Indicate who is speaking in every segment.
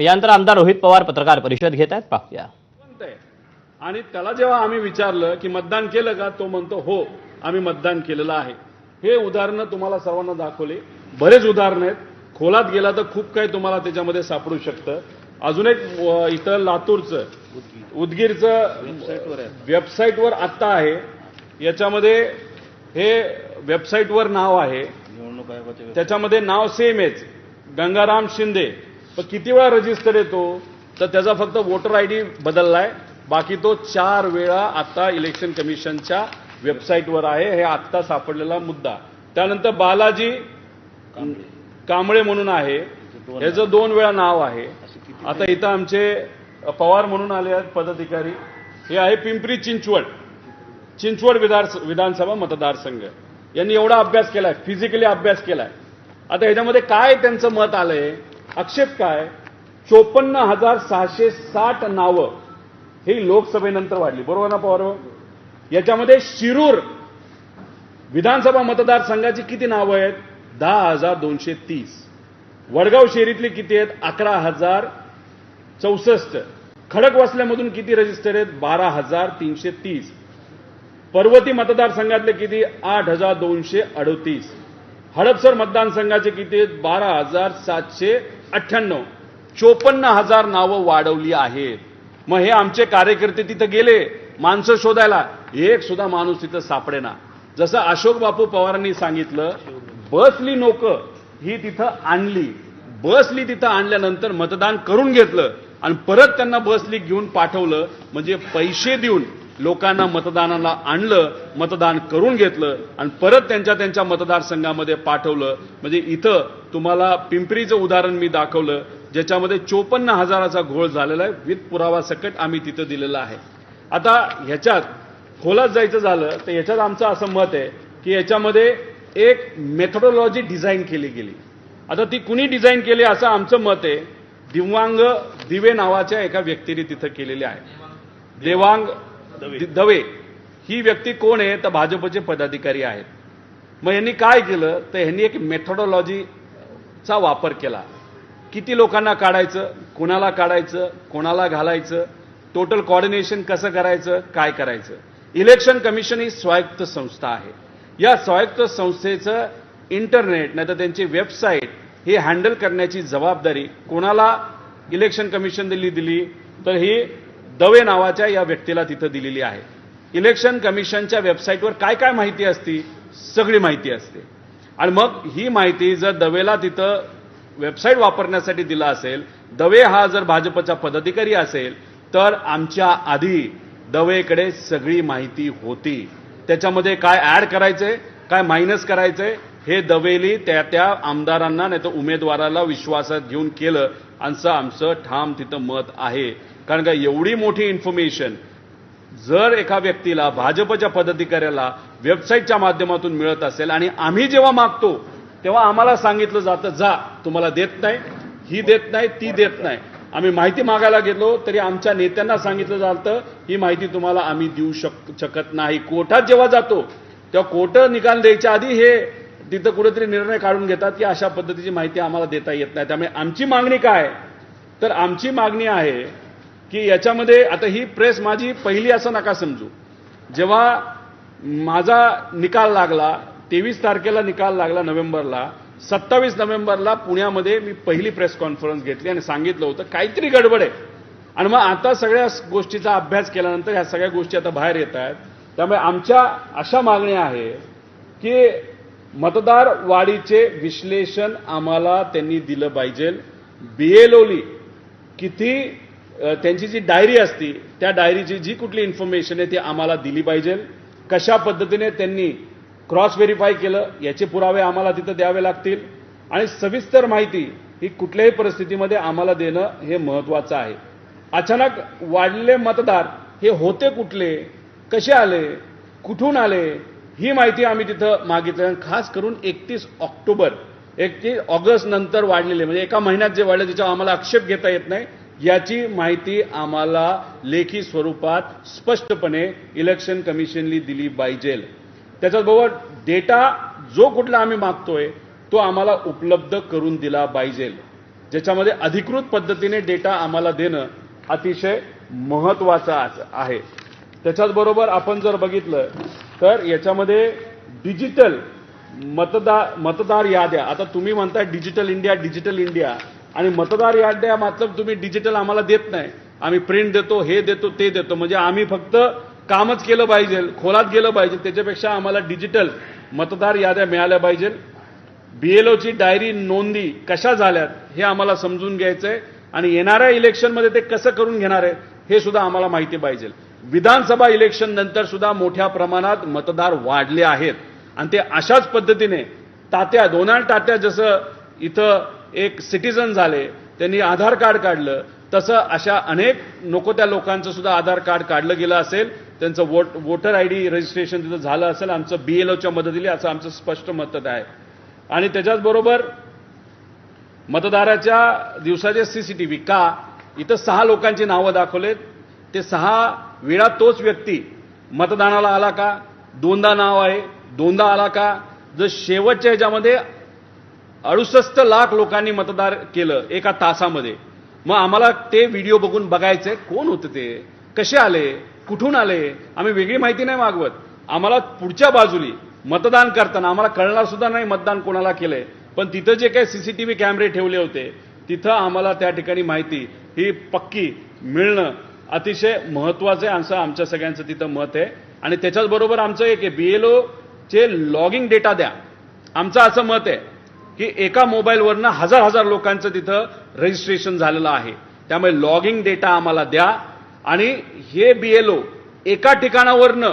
Speaker 1: यानंतर आमदार रोहित पवार पत्रकार परिषद घेत आहेत. पाहूया.
Speaker 2: आहे. आणि त्याला जेव्हा आम्ही विचारलं की मतदान केलं का तो म्हणतो हो आम्ही मतदान केलेलं आहे. हे उदाहरणं तुम्हाला सर्वांना दाखवले. बरेच उदाहरणं आहेत. खोलात गेला तर खूप काही तुम्हाला त्याच्यामध्ये सापडू शकतं. अजून एक इथं लातूरचं उदगीरचं वेबसाईटवर आत्ता आहे. याच्यामध्ये हे वेबसाईटवर नाव आहे. त्याच्यामध्ये नाव सेम आहेच. गंगाराम शिंदे पण किती वेळा रजिस्टर येतो तर त्याचा फक्त वोटर आय डी बदललाय. बाकी तो चार वेळा आता इलेक्शन कमिशनच्या वेबसाईटवर आहे. हे आत्ता सापडलेला मुद्दा. त्यानंतर बालाजी कांबळे म्हणून आहे. ह्याचं दोन वेळा नाव आहे. आता इथं आमचे पवार म्हणून आले आहेत पदाधिकारी. हे आहे पिंपरी चिंचवड. चिंचवड विधार विधानसभा मतदारसंघ. यांनी एवढा अभ्यास केलाय फिजिकली अभ्यास केलाय. आता ह्याच्यामध्ये काय त्यांचं मत आलंय? आक्षेप काय? चोपन्न हजार सहाशे साठ नावं ही लोकसभेनंतर वाढली. बरोबर ना पवार याच्यामध्ये शिरूर विधानसभा मतदारसंघाची किती नावं आहेत? दहा हजार दोनशे तीस. वडगाव शहरीतली किती आहेत? अकरा हजार चौसष्ट. खडकवासल्यामधून किती रजिस्टर आहेत? बारा हजार तीनशे तीस. पर्वती मतदारसंघातले किती? आठ हजार दोनशे अडतीस. हडपसर मतदारसंघाचे किती आहेत? बारा हजार सातशे अठ्ठ्याण्णव. चोपन्न हजार नावं वाढवली आहेत. मग हे आमचे कार्यकर्ते तिथं गेले माणसं शोधायला. एक सुद्धा माणूस तिथं सापडेना. जसं अशोक बापू पवारांनी सांगितलं बसली नोक ही तिथं आणली. बसली तिथं आणल्यानंतर मतदान करून घेतलं. आणि परत त्यांना बसली घेऊन पाठवलं म्हणजे पैसे देऊन. लोकांना मतदानाला आणलं मतदान करून घेतलं आणि परत त्यांच्या त्यांच्या मतदारसंघामध्ये पाठवलं. म्हणजे इथं तुम्हाला पिंपरीचं उदाहरण मी दाखवलं ज्याच्यामध्ये चोपन्न हजाराचा घोळ झालेला आहे. विथ पुरावा सकट आम्ही तिथं दिलेला आहे. आता ह्याच्यात खोलात जायचं झालं तर ह्याच्यात आमचं असं मत आहे की याच्यामध्ये एक मेथोडॉलॉजी डिझाईन केली गेली. आता ती कुणी डिझाईन केली असं आमचं मत आहे. दिव्यांग दिवे नावाच्या एका व्यक्तीने तिथं केलेली आहे. देवांग दवे. ही व्यक्ती कोण आहे? तर भाजपचे पदाधिकारी आहेत. मग यांनी काय केलं? तर यांनी एक मेथोडॉलॉजीचा वापर केला. किती लोकांना काढायचं? कोणाला काढायचं? कोणाला घालायचं? टोटल कॉर्डिनेशन कसं करायचं? काय करायचं? इलेक्शन कमिशन ही स्वायत्त संस्था आहे. या स्वायत्त संस्थेचं इंटरनेट नाही तर त्यांची वेबसाईट हे हँडल करण्याची जबाबदारी कोणाला इलेक्शन कमिशन दिली दिली? तर ही दवे नावाच्या या व्यक्तीला तिथं दिलेली आहे. इलेक्शन कमिशनच्या वेबसाईटवर काय काय माहिती असती? सगळी माहिती असते. आणि मग ही माहिती जर दवेला तिथं वेबसाईट वापरण्यासाठी दिला असेल दवे हा जर भाजपचा पदाधिकारी असेल तर आमच्या आधी दवेकडे सगळी माहिती होती. त्याच्यामध्ये काय ऍड करायचंय काय मायनस करायचंय हे दवेली त्या त्या आमदारांना नाही तर उमेदवाराला विश्वासात घेऊन केलं. असं आमचं ठाम तिथं मत आहे. कारण का एवढी मोठी इन्फॉर्मेशन जर एका व्यक्तीला भाजपच्या पदाधिकाऱ्याला वेबसाईटच्या माध्यमातून मिळत असेल आणि आम्ही जेव्हा मागतो तेव्हा आम्हाला सांगितलं जातं जा तुम्हाला देत नाही ही देत नाही ती देत नाही. आम्ही माहिती मागायला गेलो तरी आमच्या नेत्यांना सांगितलं जातं ही माहिती तुम्हाला आम्ही देऊ शक शकत नाही. कोर्टात जेव्हा जातो तेव्हा कोर्ट निकाल द्यायच्या आधी हे तिथं कुठेतरी निर्णय काढून घेतात की अशा पद्धतीची माहिती आम्हाला देता येत नाही. त्यामुळे आमची मागणी काय? तर आमची मागणी आहे की याच्यामध्ये आता ही प्रेस माझी पहिली असं नका समजू. जेव्हा माझा निकाल लागला तेवीस तारखेला निकाल लागला नोव्हेंबरला सत्तावीस नोव्हेंबरला पुण्यामध्ये मी पहिली प्रेस कॉन्फरन्स घेतली आणि सांगितलं होतं काहीतरी गडबड आहे. आणि मग आता सगळ्या गोष्टीचा अभ्यास केल्यानंतर ह्या सगळ्या गोष्टी आता बाहेर येत आहेत. त्यामुळे आमच्या अशा मागण्या आहे की मतदार वाढीचे विश्लेषण आम्हाला त्यांनी दिलं पाहिजे. बीएलओली किती त्यांची जी डायरी असती त्या डायरीची जी कुठली इन्फॉर्मेशन आहे ती आम्हाला दिली पाहिजे. कशा पद्धतीने त्यांनी क्रॉस व्हेरीफाय केलं याचे पुरावे आम्हाला तिथं द्यावे लागतील. आणि सविस्तर माहिती ही कुठल्याही परिस्थितीमध्ये आम्हाला देणं हे महत्वाचं आहे. अचानक वाढलेले मतदार हे होते कुठले कसे आले कुठून आले ही माहिती आम्ही तिथं मागितली आणि खास करून एकतीस ऑक्टोबर एकतीस ऑगस्ट नंतर वाढलेले म्हणजे एका महिन्यात जे वाढले त्याच्यावर आम्हाला आक्षेप घेता येत नाही. याची माहिती आम्हाला लेखी स्वरूपात स्पष्टपणे इलेक्शन कमिशननी दिली पाहिजे. त्याच्याबरोबर डेटा जो कुठला आम्ही मागतोय तो आम्हाला उपलब्ध करून दिला पाहिजे. ज्याच्यामध्ये अधिकृत पद्धतीने डेटा आम्हाला देणं अतिशय महत्वाचं आहे. त्याच्याचबरोबर आपण जर बघितलं तर याच्यामध्ये डिजिटल मतदार मतदार याद्या. आता तुम्ही म्हणताय डिजिटल इंडिया डिजिटल इंडिया आणि मतदार याद्या मतलब तुम्ही डिजिटल आम्हाला देत नाही. आम्ही प्रिंट देतो हे देतो ते देतो. म्हणजे आम्ही फक्त कामच केलं पाहिजे खोलात गेलं पाहिजे. त्याच्यापेक्षा आम्हाला डिजिटल मतदार याद्या मिळाल्या पाहिजे. बीएलओची डायरी नोंदी कशा झाल्यात हे आम्हाला समजून घ्यायचंय. आणि येणाऱ्या इलेक्शनमध्ये ते कसं करून घेणार आहे हे सुद्धा आम्हाला माहिती पाहिजे. विधानसभा इलेक्शन नंतर सुद्धा मोठ्या प्रमाणात मतदार वाढले आहेत. आणि ते अशाच पद्धतीने तात्या डोनाल्ड तात्या जसं इथं एक सिटीजन झाले त्यांनी आधार कार्ड काढलं तसं अशा अनेक नको त्या लोकांचं सुद्धा आधार कार्ड काढलं गेलं असेल त्यांचं vote voter I D registration तिथं झालं असेल आमचं बी एल ओच्या मदतीने असं आमचं स्पष्ट मत आहे. आणि त्याच्याचबरोबर मतदाराच्या दिवसाचे सी सी टी व्ही का इथं सहा लोकांची नावं दाखवलेत ते सहा वेळा तोच व्यक्ती. मतदानाला आला का? दोनदा नाव आहे. दोनदा आला का? जर शेवटच्या ह्याच्यामध्ये अडुसष्ट लाख लोकांनी मतदार केलं एका तासामध्ये. मग आम्हाला ते व्हिडिओ बघून बघायचे कोण होते ते? कसे आले? कुठून आले? आम्ही वेगळी माहिती नाही मागवत. आम्हाला पुढच्या बाजूली मतदान करताना आम्हाला कळणार सुद्धा नाही मतदान कोणाला केलंय. पण तिथं जे काही सीसीटीव्ही कॅमेरे ठेवले होते तिथं आम्हाला त्या ठिकाणी माहिती ही पक्की मिळणं अतिशय महत्वाचं आहे असं आमच्या सगळ्यांचं तिथं मत आहे. आणि त्याच्याचबरोबर आमचं एक आहे बीएलओ चे लॉगिंग डेटा द्या. आमचं असं मत आहे की एका मोबाईलवरनं हजार हजार लोकांचं तिथं रजिस्ट्रेशन झालेलं आहे. त्यामुळे लॉगिंग डेटा आम्हाला द्या. आणि हे बीएलओ एका ठिकाणावरनं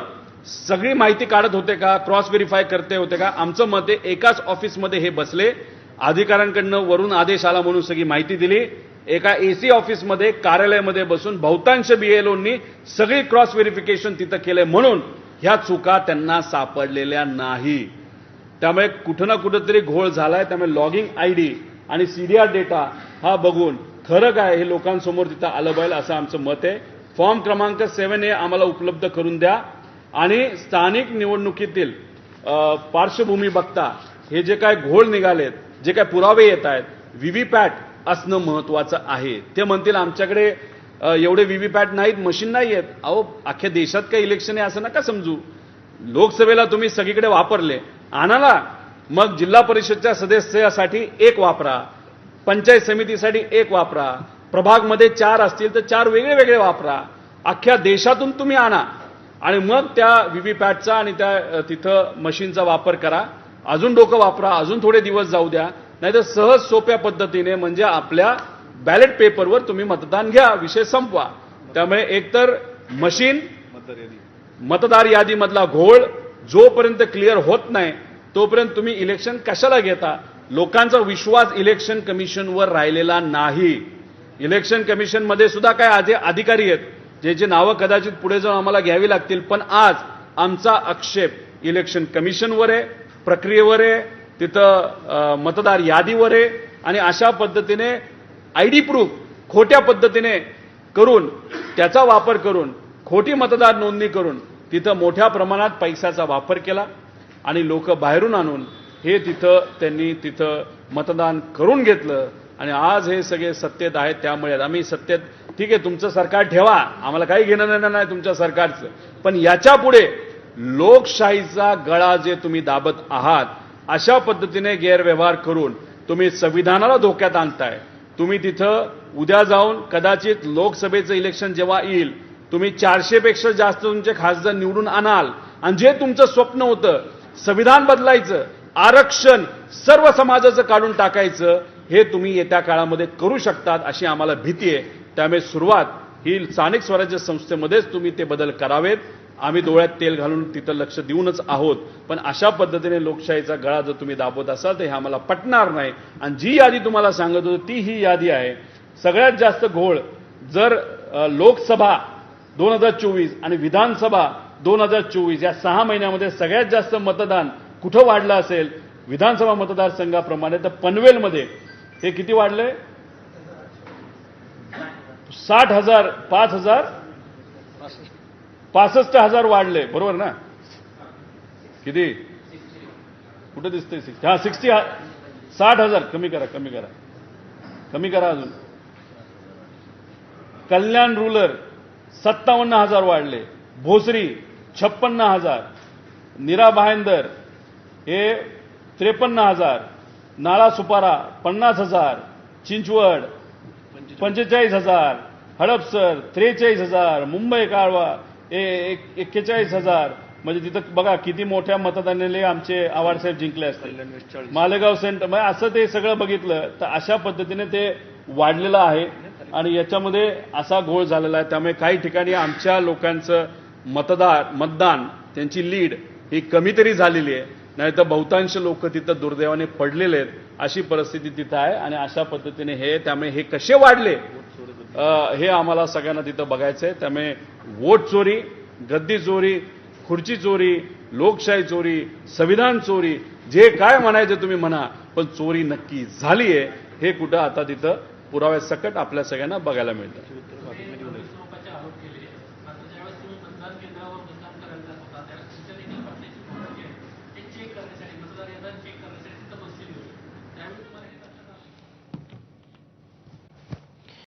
Speaker 2: सगळी माहिती काढत होते का क्रॉस व्हेरीफाय करते होते का आमचं मत आहे एकाच ऑफिसमध्ये हे बसले. अधिकाऱ्यांकडनं वरून आदेश आला म्हणून सगळी माहिती दिली. एका एसी ऑफिसमध्ये कार्यालयामध्ये बसून बहुतांश बीएलओनी सगळी क्रॉस व्हेरिफिकेशन तिथं केलंय म्हणून ह्या चुका त्यांना सापडलेल्या नाही. त्यामुळे कुठं ना कुठंतरी घोळ झालाय. त्यामुळे लॉगिंग आय डी आणि सीडीआर डेटा हा बघून खरं काय हे लोकांसमोर तिथं आलं पाहिजे असं आमचं मत आहे. फॉर्म क्रमांक सेव्हन हे आम्हाला उपलब्ध करून द्या. आणि स्थानिक निवडणुकीतील पार्श्वभूमी बघता हे जे काय घोळ निघालेत जे काय पुरावे येत आहेत व्हीव्हीपॅट असणं महत्वाचं आहे. ते म्हणतील आमच्याकडे अ, एवढे व्हीव्हीपॅट नाहीत मशीन नाही आहेत. अहो अख्ख्या देशात काही इलेक्शन आहे असं नका समजू. लोकसभेला तुम्ही सगळीकडे वापरले. आणाला. मग जिल्हा परिषदच्या सदस्यासाठी एक वापरा. पंचायत समितीसाठी एक वापरा. प्रभागमध्ये चार असतील तर चार वेगळे वेगळे वापरा. अख्ख्या देशातून तुम्ही आणा. आणि मग त्या व्हीव्हीपॅटचा आणि त्या तिथं मशीनचा वापर करा. अजून डोकं वापरा. अजून थोडे दिवस जाऊ द्या. नाहीतर सहज सोप्या पद्धतीने म्हणजे आपल्या बॅलेट पेपरवर तुम्ही मतदान घ्या विषय संपवा. त्यामुळे एकतर मशीन मतदार यादीमधला घोळ जोपर्यंत क्लिअर होत नाही तोपर्यंत तुम्ही इलेक्शन कशाला घेता? लोकांचा विश्वास इलेक्शन कमिशनवर राहिलेला नाही. इलेक्शन कमिशनमध्ये सुद्धा काय आज अधिकारी आहेत ज्याची नावं कदाचित पुढे जाऊन आम्हाला घ्यावी लागतील पण आज आमचा आक्षेप इलेक्शन कमिशनवर आहे प्रक्रियेवर आहे तिथं मतदार यादीवर आहे आणि अशा पद्धतीने आय डी प्रूफ खोट्या पद्धतीने करून त्याचा वापर करून खोटी मतदार नोंदणी करून तिथं मोठ्या प्रमाणात पैशाचा वापर केला आणि लोक बाहेरून आणून हे तिथं त्यांनी तिथं मतदान करून घेतलं. आणि आज हे सगळे सत्तेत आहेत त्यामुळे आम्ही सत्तेत ठीक आहे तुमचं सरकार ठेवा. आम्हाला काही घेणं देणं नाही तुमच्या सरकारचं. पण याच्यापुढे लोकशाहीचा गळा जे तुम्ही दाबत आहात अशा पद्धतीने गैरव्यवहार करून तुम्ही संविधानाला धोक्यात आणताय. तुम्ही तिथं उद्या जाऊन कदाचित लोकसभेचं इलेक्शन जेव्हा येईल तुम्ही चारशेपेक्षा जास्त तुमचे खासदार निवडून आणाल. आणि जे तुमचं स्वप्न होतं संविधान बदलायचं आरक्षण सर्व समाजाचं काढून टाकायचं हे तुम्ही येत्या काळामध्ये करू शकतात अशी आम्हाला भीती आहे. त्यामुळे सुरुवात ही स्थानिक स्वराज्य संस्थेमध्येच तुम्ही ते बदल करावेत. आम्ही डोळ्यात तेल घालून तिथं लक्ष देऊनच आहोत. पण अशा पद्धतीने लोकशाहीचा गळा जर तुम्ही दाबत असाल तर हे आम्हाला पटणार नाही. आणि जी यादी तुम्हाला सांगत होतो ती ही यादी आहे. सगळ्यात जास्त घोळ जर लोकसभा दोन हजार चोवीस आणि विधानसभा दोन हजार चोवीस या सहा महिन्यामध्ये सगळ्यात जास्त मतदान कुठं वाढलं असेल? विधानसभा मतदारसंघाप्रमाणे तर पनवेलमध्ये. हे किती वाढलंय? साठ हजार पाच हजार पासष्ट हजार वाढले बरोबर ना? किती? कुठं दिसतंय सिक्स्टी हा सिक्स्टी साठ हजार. कमी करा कमी करा. कमी करा अजून. कल्याण रुलर सत्तावन्न हजार वाढले. भोसरी छप्पन्न हजार. निरा भायंदर हे त्रेपन्न हजार. नाळा सुपारा पन्नास हजार. चिंचवड पंचेचाळीस हजार. हडपसर त्रेचाळीस हजार. मुंबई काळवा एक- एक्केचाळीस हजार. म्हणजे तिथं बघा किती मोठ्या मतदानाने आमचे आवाडसाहेब जिंकले असतील. मालेगाव सेंटर म्हणजे असं ते सगळं बघितलं तर अशा पद्धतीने ते वाढलेलं आहे. आणि याच्यामध्ये असा घोळ झालेला आहे. त्यामुळे काही ठिकाणी आमच्या लोकांचं मतदार मतदान त्यांची लीड ही कमी तरी झालेली आहे. नाही तर बहुतांश लोक तिथं दुर्दैवाने पडलेले आहेत. अशी परिस्थिती तिथं आहे. आणि अशा पद्धतीने हे त्यामुळे हे कसे वाढले? हे आम्हाला सगळ्यांना तिथं बघायचं आहे त्यामुळे वोट चोरी गद्दी चोरी खुर्ची चोरी लोकशाही चोरी संविधान चोरी जे काय म्हणायचं तुम्ही म्हणा पण चोरी नक्की झाली आहे हे कुठं आता तिथं पुराव्यासकट आपल्या सगळ्यांना बघायला मिळतं